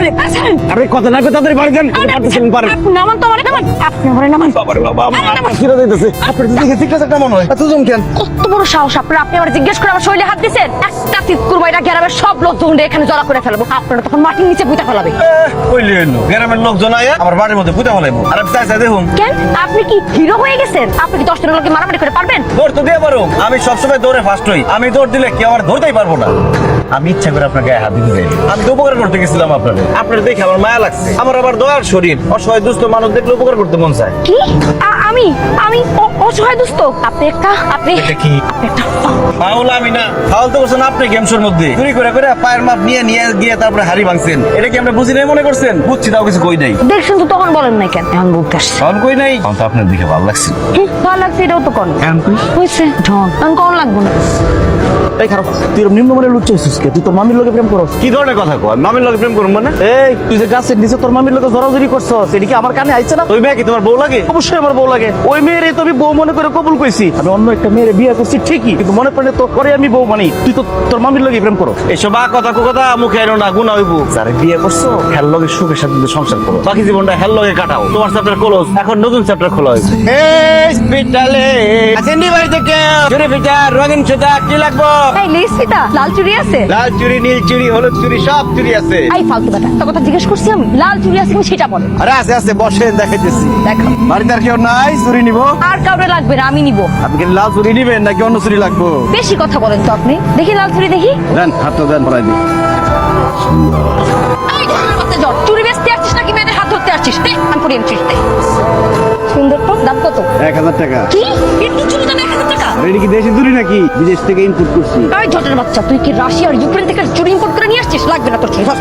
আমারে আছেন আরে কত না কত তাড়াতাড়ি বাড়ি যান। পারতেছেন নামান তো আমারে নামান। আপনি আমারে নামান। বাবারে বাবা আমার তো দেখে ঠিক আছে কেমন হয়। এত জম কেন? কত বড় সাহস আপনি আমার জিজ্ঞেস করে আমার শরীরে হাত দিচ্ছেন একটা তিতকুর বাইরা গ্রামের সব লোক ধরে এখানে জড়া করে ফেলব। আপনারা তখন মাটির নিচে বুঝতে ফেলাবে কইলি এলো গ্রামের লোকজন আয়া আমার বাড়ির মধ্যে পুঁতে ফেলাইবো। আর আমি চাইছা দেখুন। কেন? আপনি কি হিরো হয়ে গেছেন? আপনি কি দশ জনের লোকে মারামারি করে পারবেন? দৌড় তো দিয়ে পারো আমি সবসময় দৌড়ে ফার্স্ট হই। আমি দৌড় দিলে কেউ আমার ধরতেই পারব না। আমি ইচ্ছা করে আপনার গায়ে হাত দিতে চাই আমি তো উপকার করতে গেছিলাম আপনাদের। আপনার দেখে আমার মায়া লাগছে। আমার আবার দয়ার শরীর। অসহায় দুস্থ মানুষ দেখলে উপকার করতে মন চায়। কি? আমি আমি অসহায় দুস্থ। আপনি একটা আপনি এটা কি? একটা ফাউল আমি না। ফাউল তো করছেন আপনি গেমসের মধ্যে। চুরি করে করে পায়ের মাপ নিয়ে নিয়ে গিয়ে তারপরে হাড়ি ভাঙছেন। এটা কি আমরা বুঝি নাই মনে করছেন? বুঝছি তাও কিছু কই নাই। দেখছেন তো তখন বলেন নাই কেন? এখন বলতে আসছে। তখন কই নাই? তখন তো আপনার দিকে ভালো লাগছে। ভালো লাগছে এটাও তো কোন। এখন কই? হয়েছে ঢং আমি কোন লাগবো না। এই খারাপ তুই এরকম নিম্নমানের লুচ্ছ হইছিস কে? তুই তোর মামির লোকে প্রেম করস। কি ধরনের কথা কয়? মামির লোকে প্রেম করুম মানে? এই তুই যে গাছের নিচে তোর মামির লোকে জড়াজড়ি করছস এটা কি আমার কানে আইছে না? ওই মেয়ে কি তোমার বউ লাগে? অবশ্যই আমার বউ লাগে। ওই মেয়ের তো আমি বউ মনে করে কবুল কইছি আমি অন্য একটা মেয়ের বিয়ে করছি ঠিকই কিন্তু মনে পড়লে তো পরে আমি বউ মানি তুই তো তোর মামির লোকে প্রেম করো। এসব আ কথা কো কথা মুখে আইনো না গুণা হইব। যারে বিয়ে করছ হেল লগে সুখের সাথে সংসার করো। বাকি জীবনটা হেল লগে কাটাও। তোমার চ্যাপ্টার খোলো এখন নতুন চ্যাপ্টার খোলা হয়েছে হসপিটালে আছেন চুরি ফিটার রঙিন সুতা কি লাগবো? এই লাল চুড়ি আছে? লাল চুরি নীল চুরি হলুদ চুরি সব চুরি আছে। এই ফালতু কথা তোর কথা জিজ্ঞেস করছি আমি লাল চুড়ি আছে কি সেটা বল। আরে আছে আছে বসেন দেখাইতেছি। দেখো। বাড়িতে আর কেউ নাই চুরি নিব? আর কাউরে লাগবে না আমি নিব। আপনি কি লাল চুরি নিবেন নাকি অন্য চুরি লাগবো? বেশি কথা বলেন তো আপনি। দেখি লাল চুড়ি দেখি। দেন দেন পড়াই দিন। এই, করতে চুড়ি বেচতে আসছিস নাকি মেয়েদের হাত ধরতে আসছিস? দে আমি আমি সুন্দর তো দাম কত? এক হাজার টাকা। কি? একটু চুড়ি দাম টাকা এটা কি দেশি চুরি নাকি? বিদেশ থেকে ইনপুট করছি। এই ঝটের বাচ্চা তুই কি রাশিয়া আর ইউক্রেন থেকে চুড়ি ইম্পোর্ট করে নিয়ে আসছিস? লাগবে না তোর চুড়ি ধর।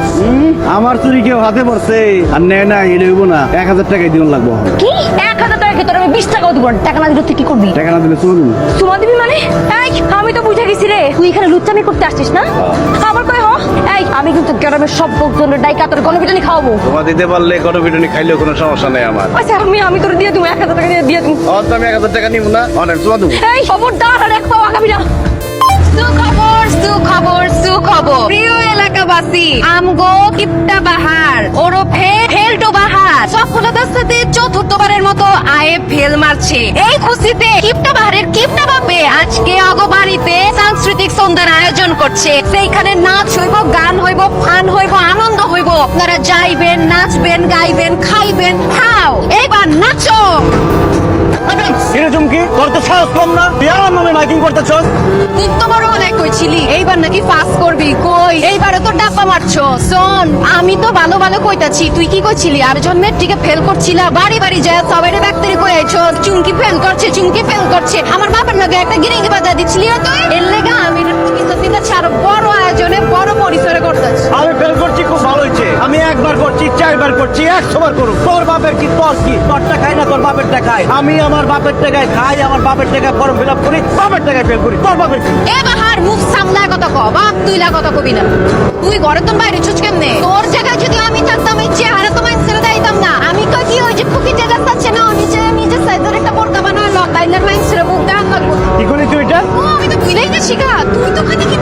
আমার চুরি কেউ হাতে পড়ছে আর নেয় না এলে হইব না। এক হাজার টাকাই দিন লাগবো। কি? এক হাজার টাকা কি আমি বিশ টাকাও দিব না? টাকা না দিলে তুই কি করবি? টাকা না দিলে চলুন সুমা দিবি মানে? এই আমি তো বুঝে গেছি রে। তুই এখানে লুচ্চামি করতে আসছিস না? আবার কই হ? এই আমি কিন্তু গ্রামের সব লোকজনের ডাইকা তোর গণপিটানি খাওয়াবো। তোমার দিতে পারলে কোনো পিটুনি খাইলেও কোনো সমস্যা নেই আমার। আচ্ছা আমি আমি তোর দিয়ে দিব এক হাজার টাকা দিয়ে দিয়ে দিব। অত আমি এক হাজার টাকা নিব না। অনেক তোমার দেবো। এই খবরদার আর এক আগাবি না। সুখবর সুখবর সুখবর। প্রিয় এলাকাবাসী, আমগো কিপটা বাহার ওরফে ফেলটো বাহার। সফলতার সাথে চতুর্থবারের মতো আয়ে ফেল মারছে। এই খুশিতে কিপটা বাহারের কিপটা বাপে আজকে অগবাড়িতে সাংস্কৃতিক সন্ধ্যার আয়োজন করছে। সেইখানে নাচ হইব, গান হইব, ফান হইব, আনন্দ হইব। আপনারা যাইবেন, নাচবেন, গাইবেন, খাইবেন, খাও। এবার নাচো। তোর তো সাহস কম না? তুই আমার নামে মাইকিং করতেছস? তুই তো বড় অনেক কইছিলি। এইবার নাকি পাস করবি। কই? এইবারে তো ডাব্বা মারছো। শোন, আমি তো ভালো ভালো কইতাছি। তুই কি কইছিলি? আর জন মেট্রিকে ফেল করছিলা। বাড়ি বাড়ি যায় সবাই ডাক্তারি কই আইছো ফেল করছে, চুমকি ফেল করছে। আমার বাবার নাকি একটা গিরিঙ্গি বাজা দিচ্ছিলি না তুই? এর লেগা আমি কিন্তু আরও বড় আয়োজনে বড় পরিসরে করছি একশো বার করুন। তোর বাপের কি তোর কি? তোরটা খাই না তোর বাপের টাকায় আমি আমার বাপের টাকায় খাই আমার বাপের টাকায় ফর্ম ফিল আপ করি বাপের টাকায় ফেল করি। তোর বাপের কি? এ বাহার মুখ সামলায় কথা ক বাপ তুই লা কথা কবি না। তুই ঘরে তো বাইরে ছুচ কেমনে? তোর জায়গায় যদি আমি থাকতাম এই চেহারা তো মাইন্ড ছেড়ে দিতাম না। আমি কই কি ওই যে খুকি জায়গা না নিজে নিজে সাইজের একটা বোরকা বানায় লতাইলের মাইন্ড ছেড়ে মুখ দেখান লাগবো। কি তুই এটা? ও আমি তো ভুলেই গেছি গা তুই তো খালি কিপটা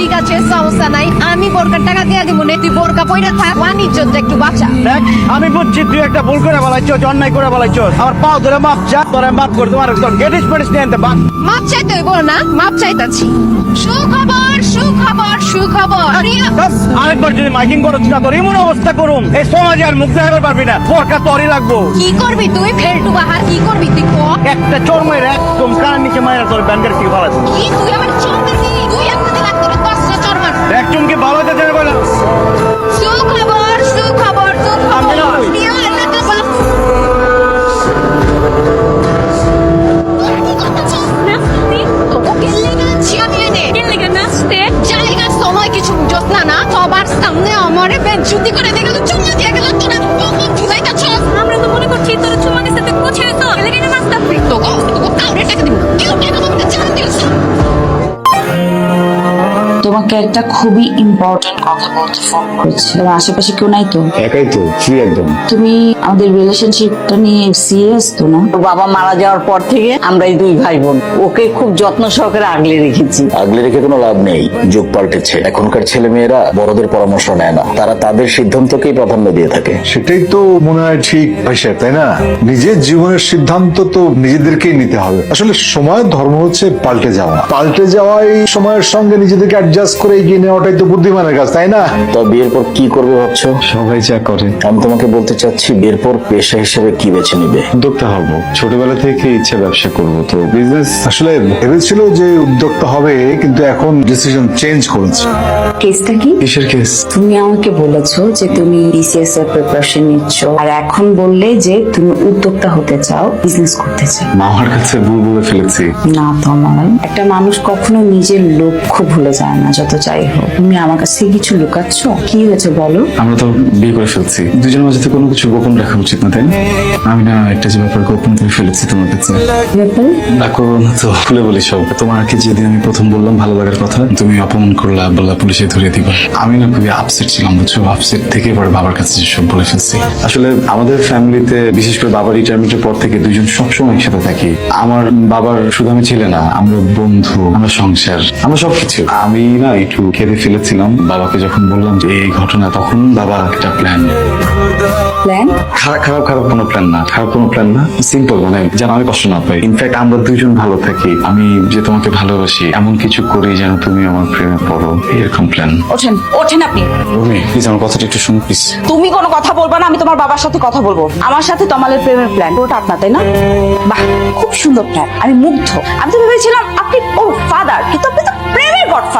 ঠিক আছে সমস্যা নাই। আমি বোরকার টাকা দিয়ে দিব না তুই বোরকা পইরা থাক। বাণিজ্যটা একটু বাঁচা। দেখ আমি বুঝছি তুই একটা ভুল করে বলাইছ অন্যায় করে বলাইছ আমার পাও ধরে মাপ চা তোরা মাপ করে তোমার তোর গেটিস পেটিস নিয়ে আনতে বাপ মাপ চাইতে হইব না মাপ চাইতাছি। সুখবর সুখবর সুখবর। আরেকবার যদি মাইকিং করছ না তোর এমন অবস্থা করুম এই সমাজে আর মুখ দেখাতে পারবি না বোরকা তোরই লাগবো। কি করবি তুই? ফেলটু বাহার কি করবি তুই? একটা চরমের একদম কানের নিচে মায়ের তোর ব্যান্ডের থেকে ভালো কি তুই আমার চোখ চর মার এক চুমকি তোমাকে একটা খুবই ইম্পর্টেন্ট কথা বলতে ফোন করেছি। তোমার আশেপাশে কেউ নাই তো? একাই তো ফ্রি একদম। তুমি আমাদের রিলেশনশিপটা নিয়ে সিরিয়াস তো না? ওর বাবা মারা যাওয়ার পর থেকে আমরা এই দুই ভাই বোন ওকে খুব যত্ন সহকারে আগলে রেখেছি। আগলে রেখে কোনো লাভ নেই যুগ পাল্টেছে। এখনকার ছেলে মেয়েরা বড়দের পরামর্শ নেয় না। তারা তাদের সিদ্ধান্তকেই প্রাধান্য দিয়ে থাকে। সেটাই তো মনে হয় ঠিক ভাইসা তাই না? নিজের জীবনের সিদ্ধান্ত তো নিজেদেরকেই নিতে হবে। আসলে সময়ের ধর্ম হচ্ছে পাল্টে যাওয়া। পাল্টে যাওয়াই সময়ের সঙ্গে নিজেদেরকে অ্যাডজাস্ট করে এগিয়ে নেওয়াটাই তো বুদ্ধিমানের কাজ তাই না? তা বিয়ের পর কি করবে ভাবছ? সবাই যা করে। আমি তোমাকে বলতে চাচ্ছি বিয়ের পর পেশা হিসেবে কি বেছে নিবে? উদ্যোক্তা হব। ছোটবেলা থেকে ইচ্ছে ব্যবসা করব তো বিজনেস আসলে ভেবেছিল যে উদ্যোক্তা হবে কিন্তু এখন ডিসিশন চেঞ্জ করেছে। কেসটা কি? কিসের কেস? তুমি আমাকে বলেছ যে তুমি বিসিএস এর প্রিপারেশন নিচ্ছ আর এখন বললে যে তুমি উদ্যোক্তা হতে চাও বিজনেস করতে চাও। মামার কাছে ভুল বলে ফেলেছি। না তোমার। একটা মানুষ কখনো নিজের লক্ষ্য ভুলে যায় না যত যাই হোক। তুমি আমার কাছে কিছু লুকাচ্ছ? কি হয়েছে বলো? আমরা তো বিয়ে করে ফেলছি। দুজনের মাঝে তো কোনো কিছু গোপন রাখা উচিত না তাই না? আমি না একটা যে ব্যাপার গোপন করে ফেলেছি তোমার কাছে না তো খুলে বলি সব। তোমাকে যেদিন আমি প্রথম বললাম ভালো লাগার কথা তুমি অপমান করলা বললা পুলিশে ধরিয়ে দিবা। আমি না খুবই আপসেট ছিলাম বুঝছ? আপসেট থেকে পরে বাবার কাছে সব বলে ফেলছি। আসলে আমাদের ফ্যামিলিতে বিশেষ করে বাবার রিটায়ারমেন্টের পর থেকে দুজন সবসময় একসাথে থাকি। আমার বাবার শুধু আমি ছিল না আমরা বন্ধু আমরা সংসার আমরা সবকিছু। আমি না একটু কেঁদে ফেলেছিলাম। বাবাকে যখন বললাম যে এই ঘটনা তখন বাবা একটা প্ল্যান প্ল্যান খারাপ খারাপ খারাপ কোনো প্ল্যান না খারাপ কোনো প্ল্যান না সিম্পল মানে যেন আমি কষ্ট না পাই। ইনফ্যাক্ট আমরা দুজন ভালো থাকি। আমি যে তোমাকে ভালোবাসি এমন কিছু করি যেন তুমি আমার প্রেমে পড়ো। এরকম প্ল্যান ওঠেন ওঠেন আপনি। রুমি প্লিজ আমার কথাটা একটু শুনো প্লিজ তুমি কোনো কথা বলবা না আমি তোমার বাবার সাথে কথা বলব। আমার সাথে তমালের প্রেমের প্ল্যান ওটা আপনার তাই না? বাহ খুব সুন্দর প্ল্যান আমি মুগ্ধ। আমি তো ভেবেছিলাম আপনি ও ফাদার কিন্তু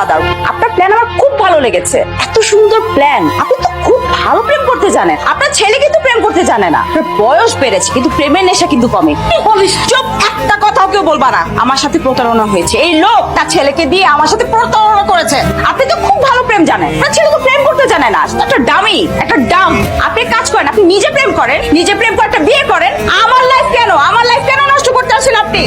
গডফাদার আপনার প্ল্যান আমার খুব ভালো লেগেছে। এত সুন্দর প্ল্যান আপনি তো খুব ভালো প্রেম করতে জানেন। আপনার ছেলে কিন্তু প্রেম করতে জানে না। আপনার বয়স বেড়েছে, কিন্তু প্রেমের নেশা কিন্তু কমে। বলিস? চুপ! একটা কথাও কেউ বলবা না। আমার সাথে প্রতারণা হয়েছে। এই লোক তার ছেলেকে দিয়ে আমার সাথে প্রতারণা করেছে। আপনি তো খুব ভালো প্রেম জানেন। আপনার ছেলে তো প্রেম করতে জানে না। একটা ডামি একটা ডাম আপনি কাজ করেন, আপনি নিজে প্রেম করেন, নিজে প্রেম করে একটা বিয়ে করেন। আমার লাইফ কেন? আমার লাইফ কেন নষ্ট করতে আসেন আপনি?